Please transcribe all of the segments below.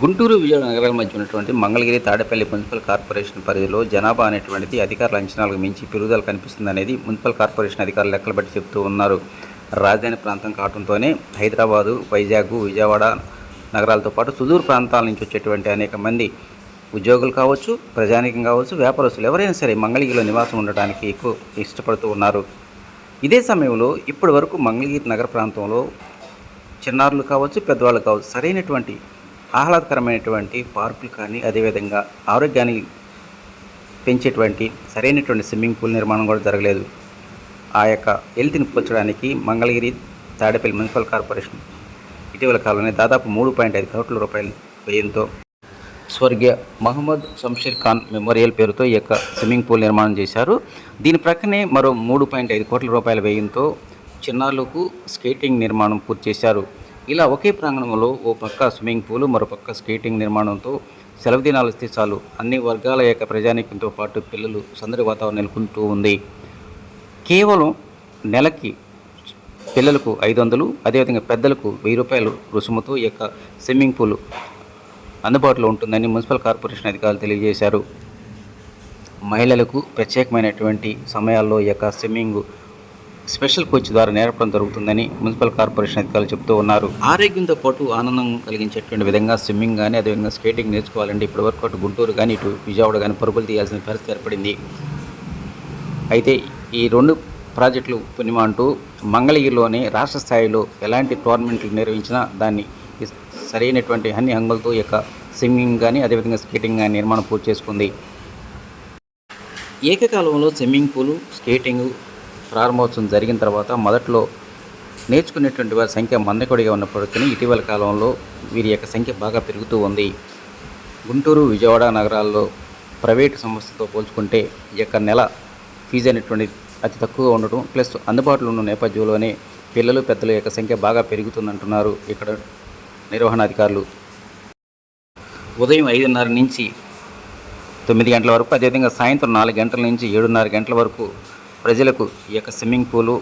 గుంటూరు విజయవాడ నగరాల మధ్య ఉన్నటువంటి మంగళగిరి తాడేపల్లి మున్సిపల్ కార్పొరేషన్ పరిధిలో జనాభా అనేటువంటిది అధికారుల అంచనాలకు మించి పెరుగుదల కనిపిస్తుంది అనేది మున్సిపల్ కార్పొరేషన్ అధికారులు లెక్కలు బట్టి చెప్తూ ఉన్నారు. రాజధాని ప్రాంతం కావడంతోనే హైదరాబాదు వైజాగ్ విజయవాడ నగరాలతో పాటు సుదూర ప్రాంతాల నుంచి వచ్చేటువంటి అనేక మంది ఉద్యోగులు కావచ్చు ప్రజానికం కావచ్చు వ్యాపారస్తులు ఎవరైనా సరే మంగళగిరిలో నివాసం ఉండడానికి ఎక్కువ ఇష్టపడుతూ ఉన్నారు. ఇదే సమయంలో ఇప్పటి వరకు మంగళగిరి నగర ప్రాంతంలో చిన్నారులు కావచ్చు పెద్దవాళ్ళు కావచ్చు సరైనటువంటి ఆహ్లాదకరమైనటువంటి పార్కులు కానీ అదేవిధంగా ఆరోగ్యాన్ని పెంచేటువంటి సరైనటువంటి స్విమ్మింగ్ పూల్ నిర్మాణం కూడా జరగలేదు. ఆ యొక్క హెల్త్ని పోల్చడానికి మంగళగిరి తాడేపల్లి మున్సిపల్ కార్పొరేషన్ ఇటీవల కాలంలో దాదాపు మూడు పాయింట్ ఐదు కోట్ల రూపాయల వ్యయంతో స్వర్గీయ మహమ్మద్ శంషీర్ ఖాన్ మెమోరియల్ పేరుతో ఈ యొక్క స్విమ్మింగ్ పూల్ నిర్మాణం చేశారు. దీని ప్రక్కనే మరో మూడు పాయింట్ ఐదు కోట్ల రూపాయల వ్యయంతో చిన్నారులకు స్కేటింగ్ నిర్మాణం పూర్తి చేశారు. ఇలా ఒకే ప్రాంగణంలో ఓ పక్క స్విమ్మింగ్ పూల్ మరోపక్క స్కేటింగ్ నిర్మాణంతో సెలవు దినాలు ఇస్తే చాలు. అన్ని వర్గాల యొక్క ప్రజానీకంతో పాటు పిల్లలు సందడి వాతావరణం నెలకొంటూ ఉంది. కేవలం నెలకి పిల్లలకు ఐదు వందలు అదేవిధంగా పెద్దలకు వెయ్యి రూపాయలు రుసుముతో ఈ యొక్క స్విమ్మింగ్ పూల్ అందుబాటులో ఉంటుందని మున్సిపల్ కార్పొరేషన్ అధికారులు తెలియజేశారు. మహిళలకు ప్రత్యేకమైనటువంటి సమయాల్లో ఈ యొక్క స్విమ్మింగ్ స్పెషల్ కోచ్ ద్వారా నేర్పడం జరుగుతుందని మున్సిపల్ కార్పొరేషన్ అధికారులు చెబుతూ ఉన్నారు. ఆరోగ్యంతో పాటు ఆనందం కలిగించేటువంటి విధంగా స్విమ్మింగ్ కానీ అదేవిధంగా స్కేటింగ్ నేర్చుకోవాలంటే ఇప్పటివరకు అటు గుంటూరు కానీ ఇటు విజయవాడ కానీ పరుగులు తీయాల్సిన పరిస్థితి ఏర్పడింది. అయితే ఈ రెండు ప్రాజెక్టులు పునిమా అంటూ మంగళగిరిలోనే రాష్ట్ర స్థాయిలో ఎలాంటి టోర్నమెంట్లు నిర్వహించినా దాన్ని సరైనటువంటి అన్ని హంగులతో యొక్క స్విమ్మింగ్ కానీ అదేవిధంగా స్కేటింగ్ కానీ నిర్మాణం పూర్తి చేసుకుంది. ఏకకాలంలో స్విమ్మింగ్ పూలు స్కేటింగ్ ప్రారంభోత్సవం జరిగిన తర్వాత మొదట్లో నేర్చుకునేటువంటి వారి సంఖ్య మందకొడిగా ఉన్నప్పటికీ ఇటీవల కాలంలో వీరి యొక్క సంఖ్య బాగా పెరుగుతూ ఉంది. గుంటూరు విజయవాడ నగరాల్లో ప్రైవేటు సంస్థతో పోల్చుకుంటే ఈ యొక్క నెల ఫీజు అనేటువంటి అతి తక్కువగా ఉండటం ప్లస్ అందుబాటులో ఉన్న నేపథ్యంలోనే పిల్లలు పెద్దల యొక్క సంఖ్య బాగా పెరుగుతుందంటున్నారు ఇక్కడ నిర్వహణాధికారులు ఉదయం ఐదున్నర నుంచి తొమ్మిది గంటల వరకు అదేవిధంగా సాయంత్రం నాలుగు గంటల నుంచి ఏడున్నర గంటల వరకు ప్రజలకు ఈ యొక్క స్విమ్మింగ్ పూలు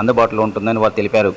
అందుబాటులో ఉంటుందని వారు తెలిపారు.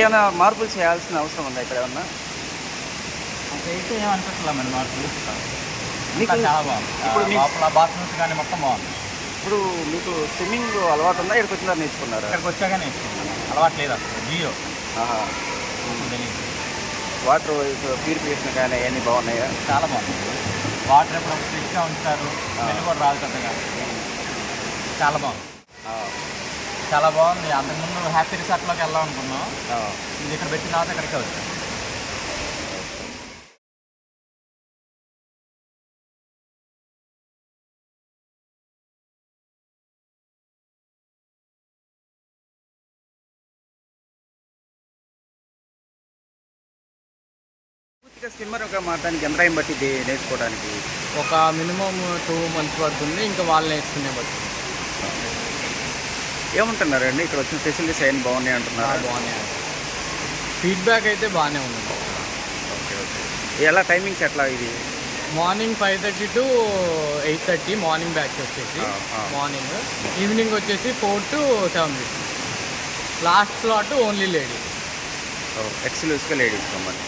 ఇంకేమైనా మార్పులు చేయాల్సిన అవసరం ఉందా ఇక్కడ ఏమన్నా? అయితే ఏమనిపించలే మరి మాకు చాలా బాగుంది. ఇప్పుడు లోపల బాత్రూమ్స్ కానీ మొత్తం బాగుంది. ఇప్పుడు మీకు స్విమ్మింగ్ అలవాటు ఉందా? ఇక్కడికి వచ్చినా నేర్చుకున్నారా? ఇక్కడికి వచ్చాక నేర్చుకున్నాను. అలవాటు లేదు అసలు. తెలియదు వాటర్ ప్యూరిఫికేషన్ కానీ అవన్నీ బాగున్నాయా? చాలా బాగుంది. వాటర్ ఎప్పుడు ఫ్రెష్గా ఉంచుతారు. కూడా రాదు పెద్దగా. చాలా బాగుంది. చాలా బాగుంది. అంతకుముందు హ్యాపీ రిసార్ట్లోకి వెళ్దాం అనుకున్నాం. ఇది ఇక్కడ పెట్టిన తర్వాత ఇక్కడికే వచ్చాం. పూర్తిగా స్విమ్మర్గా మారడానికి ఎంత టైం పట్టింది నేర్చుకోవడానికి? ఒక మినిమం టూ మంత్స్ పడుతుంది. ఇంకా వాళ్ళు నేర్చుకునే బట్టి ఏమంటున్నారండి? ఇక్కడ వచ్చిన ఫెసిలిటీస్ అవన్నీ బాగున్నాయి అంటున్నారు? బాగున్నాయి. ఫీడ్బ్యాక్ అయితే బాగానే ఉంది. Okay okay. ఎలా టైమింగ్స్ ఎట్లా ఇది? Morning five thirty to eight thirty morning batch వచ్చేసి. మార్నింగ్. ఈవినింగ్ వచ్చేసి four to seven fifty last slot only lady ఎక్స్క్లూసివ్గా ladies కమ్మని